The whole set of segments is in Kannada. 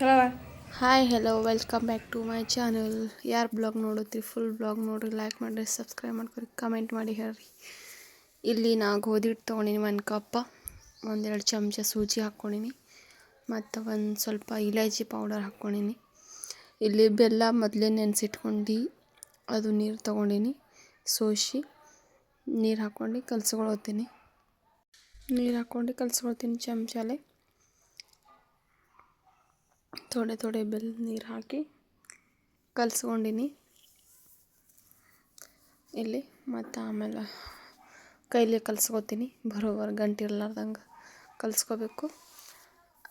ಹೇಳವ hi hello welcome back to my channel ಯಾರು ಬ್ಲಾಗ್ ನೋಡುತ್ತೀರಿ? ಫುಲ್ ಬ್ಲಾಗ್ ನೋಡ್ರಿ ಲೈಕ್ ಮಾಡಿರಿ ಸಬ್ಸ್ಕ್ರೈಬ್ ಮಾಡ್ಕೊರಿ ಕಮೆಂಟ್ ಮಾಡಿ ಹೇಳ್ರಿ. ಇಲ್ಲಿ ನಾ ಗೋಧಿ ಹಿಟ್ಟು ತೊಗೊಂಡಿನಿ ಒಂದು ಕಪ್ಪ ಒಂದೆರಡು ಚಮಚ ಸೂಜಿ ಹಾಕ್ಕೊಂಡಿನಿ. ಮತ್ತು ಒಂದು ಸ್ವಲ್ಪ ಇಲೈಚಿ ಪೌಡರ್ ಹಾಕ್ಕೊಂಡಿನಿ. ಇಲ್ಲಿ ಬೆಲ್ಲ ಮೊದಲೇ ನೆನೆಸಿಟ್ಕೊಂಡು, ಅದು ನೀರು ತೊಗೊಂಡಿನಿ ಸೋಸಿ ನೀರು ಹಾಕ್ಕೊಂಡು ಕಲ್ಸ್ಕೊಳ್ತೀನಿ ನೀರು ಹಾಕ್ಕೊಂಡು ಕಲ್ಸ್ಕೊಳ್ತೀನಿ ಚಮಚಲೆ ಥೋಡೆ ಥೋಡೆ ಬೆಲ್ಲ ನೀರು ಹಾಕಿ ಕಲ್ಸ್ಕೊಂಡಿನಿ. ಇಲ್ಲಿ ಮತ್ತು ಆಮೇಲೆ ಕೈಲಿ ಕಲ್ಸ್ಕೊತೀನಿ ಬರೋವರೆ ಗಂಟೆ ಇರಲಾರ್ದಂಗೆ ಕಲ್ಸ್ಕೋಬೇಕು.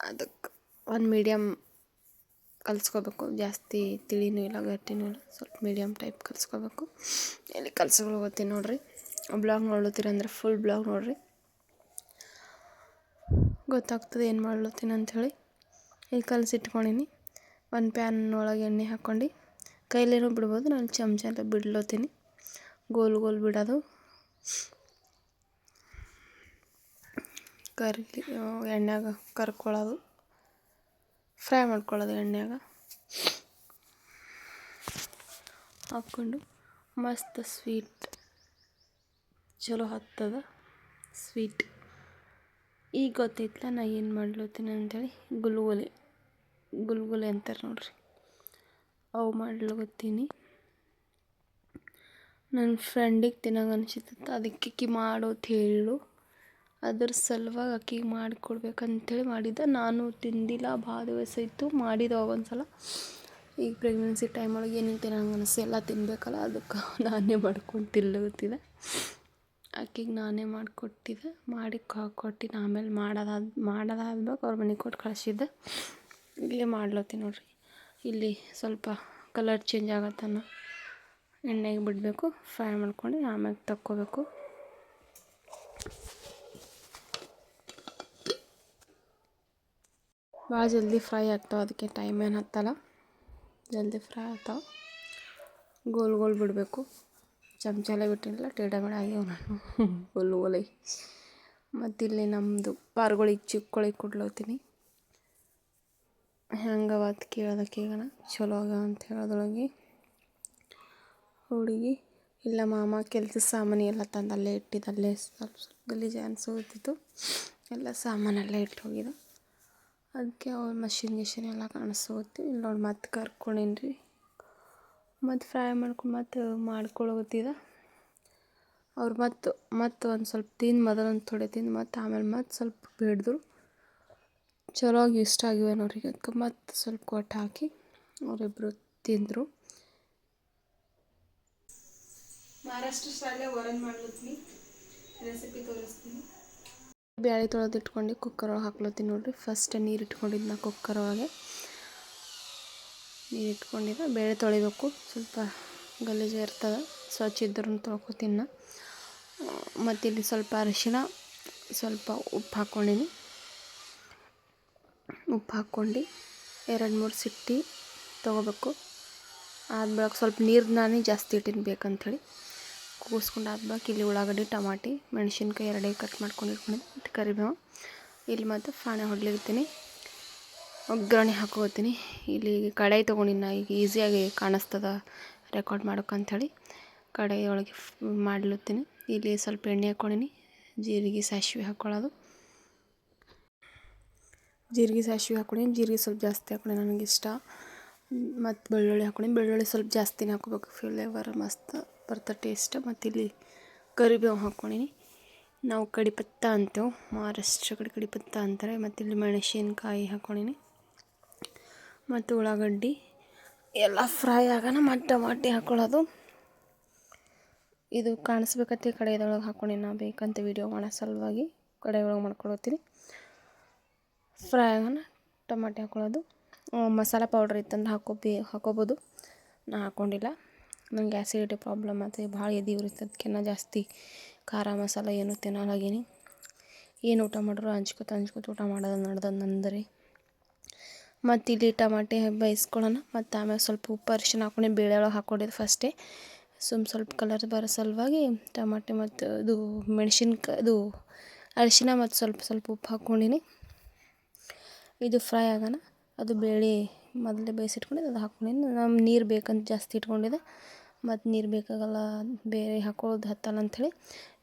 ಅದಕ್ಕೆ ಒಂದು ಮೀಡಿಯಮ್ ಕಲ್ಸ್ಕೋಬೇಕು, ಜಾಸ್ತಿ ತಿಳಿನೂ ಇಲ್ಲ, ಗಟ್ಟಿನೂ ಇಲ್ಲ, ಸ್ವಲ್ಪ ಮೀಡಿಯಮ್ ಟೈಪ್ ಕಲ್ಸ್ಕೋಬೇಕು. ಇಲ್ಲಿ ಕಲ್ಸ್ಕೊಳ್ತೀನಿ ನೋಡಿರಿ. ಬ್ಲಾಗ್ ನೋಡ್ಲತ್ತೀರಂದ್ರೆ ಫುಲ್ ಬ್ಲಾಗ್ ನೋಡಿರಿ. ಗೊತ್ತಾಗ್ತದೆ ಏನು ಮಾಡ್ಲತ್ತೀನಿ ಅಂಥೇಳಿ ಇಲ್ಲಿ ಕಲಸಿಟ್ಕೊಂಡಿನಿ ಒಂದು ಪ್ಯಾನ್ ಒಳಗೆ ಎಣ್ಣೆ ಹಾಕ್ಕೊಂಡು ಕೈಲೇನೂ ಬಿಡ್ಬೋದು, ನಾನು ಚಮಚ ಬಿಡ್ಲತ್ತೀನಿ. ಗೋಲ್ ಗೋಲ್ ಬಿಡೋದು. ಕರಿಲಿ ಎಣ್ಣೆಗ ಕರ್ಕೊಳ್ಳೋದು. ಫ್ರೈ ಮಾಡ್ಕೊಳ್ಳೋದು ಎಣ್ಣೆಗ ಹಾಕ್ಕೊಂಡು ಮಸ್ತ್ ಸ್ವೀಟ್ ಚಲೋ ಹತ್ತದ. ಸ್ವೀಟ್ ಈಗ ಗೊತ್ತೈತಲ್ಲ ನಾ ಏನು ಮಾಡ್ಲತ್ತೀನಿ ಅಂಥೇಳಿ ಗುಲ್ಗುಲೆ ಗುಲ್ಗುಲೆ ಅಂತಾರೆ ನೋಡ್ರಿ. ಅವು ಮಾಡ್ಲತ್ತೀನಿ ನನ್ನ ಫ್ರೆಂಡಿಗೆ ತಿನ್ನಂಗೆ ಅನಿಸಿತ್ತು ಅದಕ್ಕೆ ಆಕಿ ಮಾಡೋತ್ ಹೇಳು. ಅದ್ರ ಸಲುವಾಗಿ ಆಕಿಗೆ ಮಾಡಿಕೊಡ್ಬೇಕಂತೇಳಿ ಮಾಡಿದ್ದೆ. ನಾನು ತಿಂದಿಲ್ಲ ಭಾಳ ದಿವಸ ಇತ್ತು ಮಾಡಿದ ಒಂದ್ಸಲ. ಈಗ ಪ್ರೆಗ್ನೆನ್ಸಿ ಟೈಮ್ ಒಳಗೆ ಏನೇನು ತಿನ್ನಂಗೆ ಅನಿಸಿ, ಎಲ್ಲ ತಿನ್ನಬೇಕಲ್ಲ ಅದಕ್ಕೆ ನಾನೇ ಮಾಡ್ಕೊಂಡು ತಿನ್ಲತ್ತಿದ್ದೆ ಆಕಿಗೆ ನಾನೇ ಮಾಡಿಕೊಟ್ಟಿದ್ದೆ ಮಾಡಿ ಕೊಟ್ಟಿದ್ದು ಆಮೇಲೆ ಮಾಡೋದಾದ ಮಾಡೋದಾದ್ಮೇಲೆ ಅವ್ರ ಮನೆಗೆ ಕೊಟ್ಟು ಕಳಿಸಿದ್ದೆ. ಇಲ್ಲೇ ಮಾಡ್ಲತ್ತೀನಿ ನೋಡಿರಿ. ಇಲ್ಲಿ ಸ್ವಲ್ಪ ಕಲರ್ ಚೇಂಜ್ ಆಗತ್ತನ ಎಣ್ಣೆಗೆ ಬಿಡಬೇಕು, ಫ್ರೈ ಮಾಡ್ಕೊಂಡು ಆಮೇಲೆ ತಕ್ಕೋಬೇಕು. ಭಾಳ ಜಲ್ದಿ ಫ್ರೈ ಆಗ್ತಾವೆ ಅದಕ್ಕೆ ಟೈಮ್ ಏನು ಹತ್ತಲ್ಲ. ಜಲ್ದಿ ಫ್ರೈ ಆಗ್ತಾವೆ. ಗೋಲ್ ಗೋಲ್ ಬಿಡಬೇಕು. ಚಮಚಲೆ ಬಿಟ್ಟಿಲ್ಲ ಟೇಡ ಬೇಡ ಆಗ್ಯಾವ ನಾನು ಗೋಲ್ ಒಲೆ. ಮತ್ತು ಇಲ್ಲಿ ನಮ್ಮದು ಪಾರ್ಗಳಿಗೆ ಚಿಕ್ಕೊಳಿಗೆ ಕೊಡ್ಲತ್ತೀನಿ. ಹೆಂಗವ ಅಂತ ಕೇಳೋದ ಕೇಳೋಣ, ಚಲೋ ಆಗ ಅಂತ ಹೇಳೋದ್ರೊಳಗೆ. ಹುಡುಗಿ, ಇಲ್ಲ ಮಾಮ, ಕೆಲಸ ಸಾಮಾನು ಎಲ್ಲ ತಂದು ಅಲ್ಲೇ ಇಟ್ಟಿದ್ದು ಅಲ್ಲೇ ಸ್ವಲ್ಪ ಸ್ವಲ್ಪ ಗಲೀಜು ಅನ್ಸೋತಿತ್ತು ಎಲ್ಲ ಸಾಮಾನೆಲ್ಲ ಇಟ್ಟು ಹೋಗಿದ ಅದಕ್ಕೆ ಅವ್ರ ಮಷಿನ್ ಗಿಷಿನ್ ಎಲ್ಲ ಕಾಣಿಸ್ತು ಇಲ್ಲಿ ನೋಡಿ ಮತ್ತೆ ಕರ್ಕೊಂಡೇನಿ ರೀ ಮತ್ತು ಫ್ರೈ ಮಾಡ್ಕೊಂಡು ಮತ್ತು ಮಾಡ್ಕೊಳ್ಳೋತ್ತಿದ ಅವ್ರು ಮತ್ತು ಮತ್ತು ಒಂದು ಸ್ವಲ್ಪ ತಿಂದು ಮೊದಲೊಂದು ಥೊಡೆ ತಿಂದು ಮತ್ತು ಆಮೇಲೆ ಮತ್ತು ಸ್ವಲ್ಪ ಬೇಡಿದ್ರು. ಚಲೋ ಆಗಿ ಇಷ್ಟ ಆಗಿವೆ ಅವ್ರಿಗೆ. ಅದಕ್ಕೆ ಮತ್ತು ಸ್ವಲ್ಪ ಕೊಟ್ಟು ಹಾಕಿ ಅವರಿಬ್ಬರು ತಿಂದರು. ಮಹಾರಾಷ್ಟ್ರ ಸ್ಟೈಲೇ ವರನ್ ಮಾಡ್ಲತ್ತೀನಿ ರೆಸಿಪಿ ತೋರಿಸ್ತೀನಿ. ಬ್ಯಾಳೆ ತೊಳೆದು ಇಟ್ಕೊಂಡು ಕುಕ್ಕರ್ ಒಳಗೆ ಹಾಕ್ಲತ್ತೀನಿ ನೋಡಿರಿ. ಫಸ್ಟ್ ನೀರು ಇಟ್ಕೊಂಡಿದ್ದು ನಾ ಕುಕ್ಕರ್ ಒಳಗೆ. ನೀರು ಇಟ್ಕೊಂಡಿದ್ದೆ ಬೇಳೆ ತೊಳಿಬೇಕು. ಸ್ವಲ್ಪ ಗಲೀಜು ಇರ್ತದೆ. ಸ್ವಚ್ಛ ಇದ್ರೂ ತೊಳ್ಕೊತೀನಿ ನಾ. ಮತ್ತು ಇಲ್ಲಿ ಸ್ವಲ್ಪ ಅರಿಶಿನ ಸ್ವಲ್ಪ ಉಪ್ಪು ಹಾಕ್ಕೊಂಡಿನಿ ಉಪ್ಪು ಹಾಕ್ಕೊಂಡು ಎರಡು ಮೂರು ಸಿಟ್ಟಿ ತೊಗೋಬೇಕು. ಆದ್ಮೇಲೆ ಸ್ವಲ್ಪ ನೀರು ನಾನೇ ಜಾಸ್ತಿ ಇಟ್ಟಿನಿ ಬೇಕಂಥೇಳಿ ಕೂಸ್ಕೊಂಡು ಆದ್ಮೇಲೆ ಇಲ್ಲಿ ಉಳ್ಳಾಗಡ್ಡಿ, ಟಮಾಟಿ, ಮೆಣಸಿನ್ಕಾಯಿ ಎರಡೇ ಕಟ್ ಮಾಡ್ಕೊಂಡು ಇಟ್ಕೊಂಡಿದ್ದು ಕರಿಬೇವು. ಇಲ್ಲಿ ಮತ್ತು ಫಾಣೆ ಹೊಡ್ಲಿರ್ತೀನಿ ಒಗ್ಗರಣೆ ಹಾಕೋತೀನಿ. ಇಲ್ಲಿ ಕಡಾಯಿ ತೊಗೊಂಡಿನಿ ನಾ ಈಗ ಈಸಿಯಾಗಿ ಕಾಣಿಸ್ತದ ರೆಕಾರ್ಡ್ ಮಾಡೋಕ್ಕಂಥೇಳಿ ಕಡಾಯಿ ಒಳಗೆ ಮಾಡ್ಲತ್ತೀನಿ. ಇಲ್ಲಿ ಸ್ವಲ್ಪ ಎಣ್ಣೆ ಹಾಕ್ಕೊಂಡಿನಿ. ಜೀರಿಗೆ, ಸಾಸಿವೆ ಹಾಕ್ಕೊಳ್ಳೋದು ಜೀರಿಗೆ, ಸಾಸಿವೆ ಹಾಕ್ಕೊಂಡಿನಿ ಜೀರಿಗೆ ಸ್ವಲ್ಪ ಜಾಸ್ತಿ ಹಾಕ್ಕೊಂಡೆ ನನಗೆ ಇಷ್ಟ. ಮತ್ತು ಬೆಳ್ಳುಳ್ಳಿ ಹಾಕ್ಕೊಂಡಿನಿ. ಬೆಳ್ಳುಳ್ಳಿ ಸ್ವಲ್ಪ ಜಾಸ್ತಿನೇ ಹಾಕೋಬೇಕು ಫ್ಲೇವರ್ ಮಸ್ತ್ ಬರ್ತದೆ ಟೇಸ್ಟ್ ಮತ್ತು ಇಲ್ಲಿ ಕರಿಬೇವು ಹಾಕ್ಕೊಂಡಿನಿ. ನಾವು ಕಡಿಪತ್ತ ಅಂತೇವೆ. ಮಹಾರಾಷ್ಟ್ರ ಕಡೆ ಕಡಿಪತ್ತ ಅಂತಾರೆ. ಮತ್ತು ಇಲ್ಲಿ ಮೆಣಸಿನ್ಕಾಯಿ ಹಾಕ್ಕೊಂಡಿನಿ ಮತ್ತು ಉಳ್ಳಾಗಡ್ಡಿ ಎಲ್ಲ ಫ್ರೈ ಆಗೋಣ ಮತ್ತು ಟಮಾಟಿ ಹಾಕ್ಕೊಳ್ಳೋದು ಇದು ಕಾಣಿಸ್ಬೇಕತ್ತೆ ಕಡೆ ಇದ್ರೊಳಗೆ ಹಾಕ್ಕೊಂಡು ನಾ ಬೇಕಂತ ವೀಡಿಯೋ ಮಾಡೋ ಸಲುವಾಗಿ. ಕಡೆ ಒಳಗೆ ಫ್ರೈ ಆಗೋಣ ಟೊಮಾಟಿ ಹಾಕ್ಕೊಳ್ಳೋದು ಮಸಾಲೆ ಪೌಡ್ರ್ ಇತ್ತಂದ್ರೆ ಹಾಕೋಬಿ, ಹಾಕೋಬೋದು. ನಾ ಹಾಕ್ಕೊಂಡಿಲ್ಲ ನಂಗೆ ಆ್ಯಸಿಡಿಟಿ ಪ್ರಾಬ್ಲಮ್ ಆಯ್ತು ಭಾಳ ಎದಿ ಉರಿತದಕ್ಕೆ ನಾ ಜಾಸ್ತಿ ಖಾರ ಮಸಾಲೆ ಏನು ತಿನ್ನಲಾಗೀನಿ ಏನು ಊಟ ಮಾಡಿದ್ರು? ಹಂಚ್ಕೊತ ಹಂಚ್ಕೊತ ಊಟ ಮಾಡೋದು ನಡ್ದದ ನಂದ್ರಿ. ಮತ್ತು ಇಲ್ಲಿ ಟಮಾಟೆ ಬೇಯಿಸ್ಕೊಳ್ಳೋಣ. ಮತ್ತು ಆಮೇಲೆ ಸ್ವಲ್ಪ ಉಪ್ಪು ಅರಿಶಿನ ಹಾಕ್ಕೊಂಡು, ಬೇಳೆ ಹಾಕೊಂಡಿದ್ದು ಫಸ್ಟೇ ಸುಮ್ಮ ಸ್ವಲ್ಪ ಕಲರ್ ಬರೋ ಸಲುವಾಗಿ ಟಮಾಟೆ ಮತ್ತು ಇದು ಮೆಣಸಿನ್ಕಾಯಿ ಇದು ಅರಿಶಿನ ಮತ್ತು ಸ್ವಲ್ಪ ಸ್ವಲ್ಪ ಉಪ್ಪು ಹಾಕ್ಕೊಂಡಿನಿ. ಇದು ಫ್ರೈ ಆಗೋಣ. ಅದು ಬೇಳೆ ಮೊದಲೇ ಬೇಯಿಸಿಟ್ಕೊಂಡಿದ್ದು ಅದು ಹಾಕ್ಕೊಂಡಿನಿ. ನಮ್ಮ ನೀರು ಬೇಕಂತ ಜಾಸ್ತಿ ಇಟ್ಕೊಂಡಿದ್ದೆ ಮತ್ತು ನೀರು ಬೇಕಾಗಲ್ಲ ಬೇರೆ ಹಾಕೊಳ್ಳೋದು ಹತ್ತಲ್ಲ ಅಂಥೇಳಿ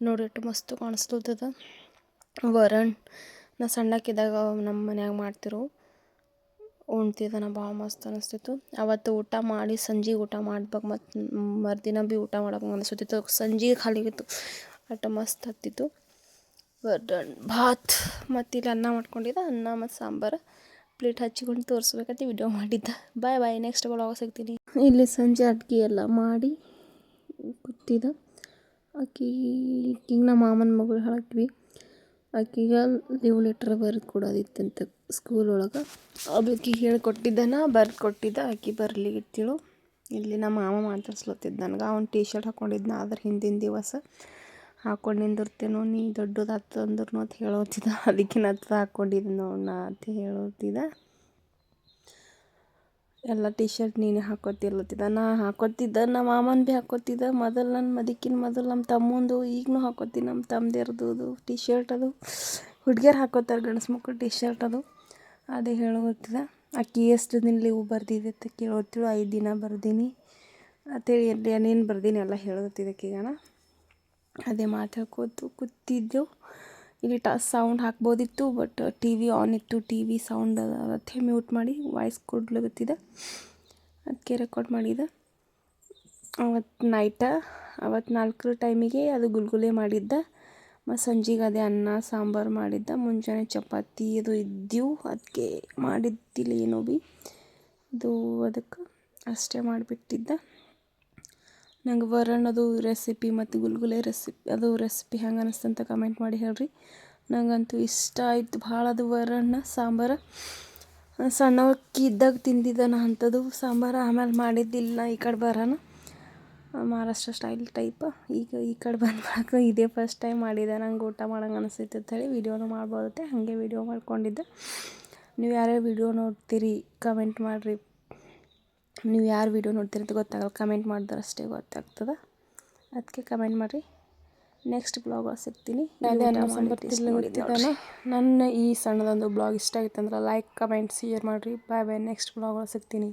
ನೋಡಿಟ್ಟು ಮಸ್ತ್ ಕಾಣಿಸ್ತದ ವರಣ ನಾ ಸಣ್ಣಕ್ಕಿದ್ದಾಗ ನಮ್ಮ ಮನ್ಯಾಗ ಮಾಡ್ತಿರೋ ಉಣ್ತಿದ್ದೆ ನಾ ಭಾಳ ಮಸ್ತ್ ಅನಿಸ್ತಿತ್ತು. ಅವತ್ತು ಊಟ ಮಾಡಿ ಸಂಜೆ ಊಟ ಮಾಡ್ಬೇಕು ಮತ್ತು ಮರುದಿನ ಭೀ ಊಟ ಮಾಡ್ಬೇಕು ಅನಿಸುತ್ತಿತ್ತು ಸಂಜೆ ಖಾಲಿಗಿತ್ತು ಅಷ್ಟು ಮಸ್ತ್ ಹತ್ತಿತ್ತು. ಭಾತ್ ಮತ್ತು ಇಲ್ಲಿ ಅನ್ನ ಮಾಡ್ಕೊಂಡಿದ್ದೆ. ಅನ್ನ ಮತ್ತು ಸಾಂಬಾರು. ಪ್ಲೇಟ್ ಹಚ್ಚಿಕೊಂಡು ತೋರಿಸ್ಬೇಕಂತ ವಿಡಿಯೋ ಮಾಡಿದ್ದೆ. ಬಾಯ್ ಬಾಯ್ ನೆಕ್ಸ್ಟ್ ಬ್ಲಾಗ್ ಸಿಗ್ತೀನಿ. ಇಲ್ಲಿ ಸಂಜೆ ಅಡ್ಗೆ ಎಲ್ಲ ಮಾಡಿ ಕೂತಿದ್ದೆ. ಆಕೆ ಈಗ ನಮ್ಮ ಮಾಮನ ಮಗಳು ಹೇಳಕ್ವಿ ಆಕಿಗೆ ಲೀವ್ ಲೆಟ್ರ್ ಬರೆದು ಕೊಡೋದಿತ್ತಂತ ಸ್ಕೂಲ್ ಒಳಗೆ. ಅದಕ್ಕೆ ಹೇಳ್ಕೊಟ್ಟಿದ್ದೆ ನಾ ಬರ್ದು ಕೊಟ್ಟಿದ್ದೆ ಆಕಿ ಬರ್ಲಿಗಿತ್ತಿಳು ಇಲ್ಲಿ ನಮ್ಮ ಮಾಮ ಮಾತಾಡ್ಸ್ಲತ್ತಿದ್ದ ನನಗೆ. ಅವ್ನು ಟೀ ಶರ್ಟ್ ಹಾಕ್ಕೊಂಡಿದ್ನ ಅದ್ರ ಹಿಂದಿನ ದಿವಸ ಹಾಕ್ಕೊಂಡು ನಿಂದಿರ್ತೇನೋ ನೀ ದೊಡ್ಡದಾಗ್ತದ ಅಂದ್ರೂ ಅಂತ ಹೇಳೋತಿದ್ದ. ಅದಕ್ಕೆ ಹತ್ರ ಹಾಕ್ಕೊಂಡಿದ್ದೆ ನೋಡೋಣ ಅಂತ ಹೇಳೋತಿದ್ದ. ಎಲ್ಲ ಟೀ ಶರ್ಟ್ ನೀನೇ ಹಾಕ್ಕೊತಿರ್ಲತ್ತಿದ್ದ ನಾ ಹಾಕ್ಕೊತಿದ್ದೆ ನಮ್ಮ ಮಾಮನ ಭೀ ಹಾಕೋತಿದ್ದ. ಮೊದಲು ನನ್ನ ಮದಿಕಿನ ಮೊದಲು ನಮ್ಮ ತಮ್ಮಂದು ಈಗಲೂ ಹಾಕ್ಕೊತೀನಿ ನಮ್ಮ ತಮ್ಮದಿರ್ದು ಟೀ ಶರ್ಟ್ ಅದು. ಹುಡ್ಗಿಯರು ಹಾಕೋತಾರೆ ಗಂಡಸು ಮಕ್ಕಳು ಟೀ ಶರ್ಟ್ ಅದು. ಅದೇ ಹೇಳೋತ್ತಿದ್ದ ಅಕ್ಕಿ ಎಷ್ಟು ದಿನ ಲೀವ್ ಬರ್ದಿದೆ ಅಂತ ಕೇಳೋತಿಳು ಐದು ದಿನ ಬರ್ದೀನಿ. ಅಂತೇಳಿ ಏನೇನು ಬರ್ದೀನಿ ಎಲ್ಲ ಹೇಳೋತಿದ್ದಕ್ಕೆ ಆಕಿಗನ ಅದೇ ಮಾತಾಡ್ಕೋತು ಕೂತಿದ್ದೆವು ಇಲ್ಲಿ ಟ ಸೌಂಡ್ ಹಾಕ್ಬೋದಿತ್ತು ಬಟ್ ಟಿ ವಿ ಆನ್ ಇತ್ತು. ಟಿ ವಿ ಸೌಂಡ್ ಅದೇ ಮ್ಯೂಟ್ ಮಾಡಿ ವಾಯ್ಸ್ ಕೊಡ್ಲಾಗತ್ತಿದೆ ಅದಕ್ಕೆ ರೆಕಾರ್ಡ್ ಮಾಡಿದೆ. ಅವತ್ತು ನೈಟ ಅವತ್ತು ನಾಲ್ಕರ ಟೈಮಿಗೆ ಅದು ಗುಲ್ಗುಲೆ ಮಾಡಿದ್ದೆ. ಮತ್ತು ಸಂಜೆಗೆ ಅದೇ ಅನ್ನ, ಸಾಂಬಾರು ಮಾಡಿದ್ದೆ. ಮುಂಜಾನೆ ಚಪಾತಿ ಅದು ಇದ್ದವು. ಅದಕ್ಕೆ ಮಾಡಿದ್ದಿಲ್ಲ ಏನೋ ಭೀ ಇದು ಅದಕ್ಕೆ ಅಷ್ಟೇ ಮಾಡಿಬಿಟ್ಟಿದ್ದೆ. ನಂಗೆ ವರಣ್ ರೆಸಿಪಿ ಮತ್ತು ಗುಲ್ಗುಲೆ ರೆಸಿಪಿ ಅದು ರೆಸಿಪಿ ಹೆಂಗೆ ಅಂತ ಕಮೆಂಟ್ ಮಾಡಿ ಹೇಳ್ರಿ. ನಂಗಂತೂ ಇಷ್ಟ ಆಯ್ತು. ಭಾಳ ಅದು ವರಣ್ಣ ಸಾಂಬಾರು. ಸಣ್ಣವಕ್ಕಿ ಇದ್ದಾಗ ತಿಂದಿದ್ದೆ ನಾ ಅಂಥದ್ದು ಸಾಂಬಾರು. ಆಮೇಲೆ ಮಾಡಿದ್ದಿಲ್ಲ ಈ ಕಡೆ ಬರೋಣ ಮಹಾರಾಷ್ಟ್ರ ಸ್ಟೈಲ್ ಟೈಪ್ ಈಗ ಈ ಕಡೆ ಬಂದಾಗ ಇದೇ ಫಸ್ಟ್ ಟೈಮ್ ಮಾಡಿದ್ದೆ ನಂಗೆ ಊಟ ಮಾಡೋಂಗೆ ಅನಿಸ್ತೈತೆ ಅಂತೇಳಿ ವೀಡಿಯೋನು ಮಾಡ್ಬೋದತ್ತೆ. ಹಾಗೆ ವೀಡಿಯೋ ಮಾಡ್ಕೊಂಡಿದ್ದೆ. ನೀವು ಯಾರ್ಯಾರು ವೀಡಿಯೋ ನೋಡ್ತೀರಿ ಕಮೆಂಟ್ ಮಾಡಿರಿ. ನೀವು ಯಾರು ವೀಡಿಯೋ ನೋಡ್ತೀರಿ ಅಂತ ಗೊತ್ತಾಗಲ್ಲ ಕಮೆಂಟ್ ಮಾಡಿದ್ರೆ ಅಷ್ಟೇ ಗೊತ್ತಾಗ್ತದೆ. ಅದಕ್ಕೆ ಕಮೆಂಟ್ ಮಾಡಿರಿ. ನೆಕ್ಸ್ಟ್ ಬ್ಲಾಗ್ ಸಿಗ್ತೀನಿ. ನನ್ನ ಈ ಸಣ್ಣದೊಂದು ಬ್ಲಾಗ್ ಇಷ್ಟ ಆಗಿತ್ತಂದ್ರೆ ಲೈಕ್ ಕಮೆಂಟ್ ಶೇರ್ ಮಾಡಿರಿ. ಬಾಯ್ ಬಾಯ್ ನೆಕ್ಸ್ಟ್ ಬ್ಲಾಗ್ ಸಿಗ್ತೀನಿ.